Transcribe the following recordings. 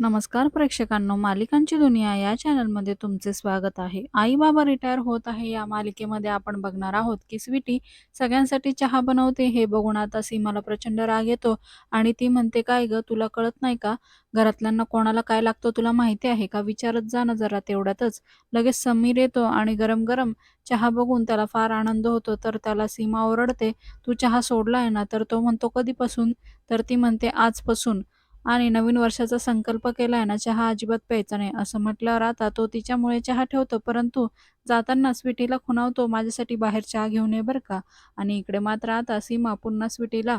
नमस्कार प्रेक्षकांनो मालिकांची दुनिया या चॅनलमध्ये तुमचे स्वागत आहे. आई बाबा रिटायर होत आहे. या मालिकेमध्ये आपण बघणार आहोत की स्वीटी सगळ्यांसाठी चहा बनवते हे बघून आता सीमाला प्रचंड राग येतो आणि ती म्हणते काय ग तुला कळत नाही का? घरातल्यांना कोणाला काय लागतं तुला माहिती आहे का? विचारत जा ना जरा तेवढ्यातच. लगेच समीर येतो आणि गरम गरम चहा बघून त्याला फार आनंद होतो. तर त्याला सीमा ओरडते तू चहा सोडला आहे ना? तर तो म्हणतो कधीपासून? तर ती म्हणते आजपासून. आणि नवीन वर्षाचा संकल्प केलाय ना चहा अजिबात प्यायचा नाही असं म्हटल्यावर आता तो तिच्यामुळे चहा ठेवतो परंतु जाताना स्वीटीला खुणावतो माझ्यासाठी बाहेर चहा घेऊन ये बरं का. आणि इकडे मात्र आता सीमा पुन्हा स्वीटीला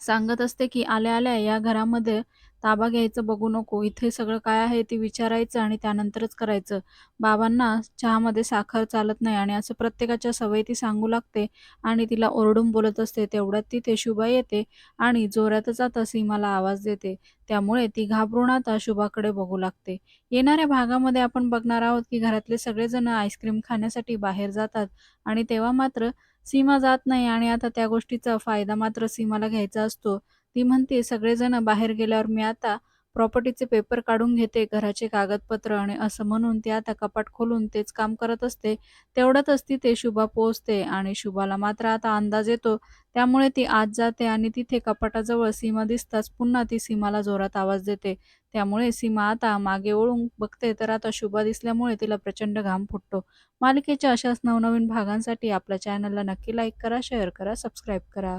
सांगत असते की आल्या आल्या या घरामध्ये ताबा घ्यायचं बघू नको. इथे सगळं काय आहे ते विचारायचं आणि त्यानंतरच करायचं. बाबांना चहामध्ये साखर चालत नाही आणि असं प्रत्येकाच्या सवयी ती सांगू लागते आणि तिला ओरडून बोलत असते. तेवढ्यात तिथे शुभा येते आणि जोरातच आता सीमाला आवाज देते. त्यामुळे ती घाबरून आता शुभाकडे बघू लागते. येणाऱ्या भागामध्ये आपण बघणार आहोत की घरातले सगळेजण आईस्क्रीम खाण्यासाठी बाहेर जातात आणि तेव्हा मात्र सीमा जात नाही आणि आता त्या गोष्टीचा फायदा मात्र सीमाला घ्यायचा असतो. ती म्हणते सगळेजण बाहेर गेल्यावर मी आता प्रॉपर्टीचे पेपर काढून घेते घराचे कागदपत्र आणि असं म्हणून ती आता कपाट खोलून तेच काम करत असते. तेवढ्यातच तिथे शुभा पोहोचते आणि शुभाला मात्र आता अंदाज येतो. त्यामुळे ती आत जाते आणि तिथे कपाटाजवळ सीमा दिसताच पुन्हा ती सीमाला जोरात आवाज देते. त्यामुळे सीमा आता मागे वळून बघते तर आता शुभा दिसल्यामुळे तिला प्रचंड घाम फुटतो. मालिकेच्या अशाच नवनवीन भागांसाठी आपल्या चॅनलला नक्की लाईक करा शेअर करा सबस्क्राईब करा.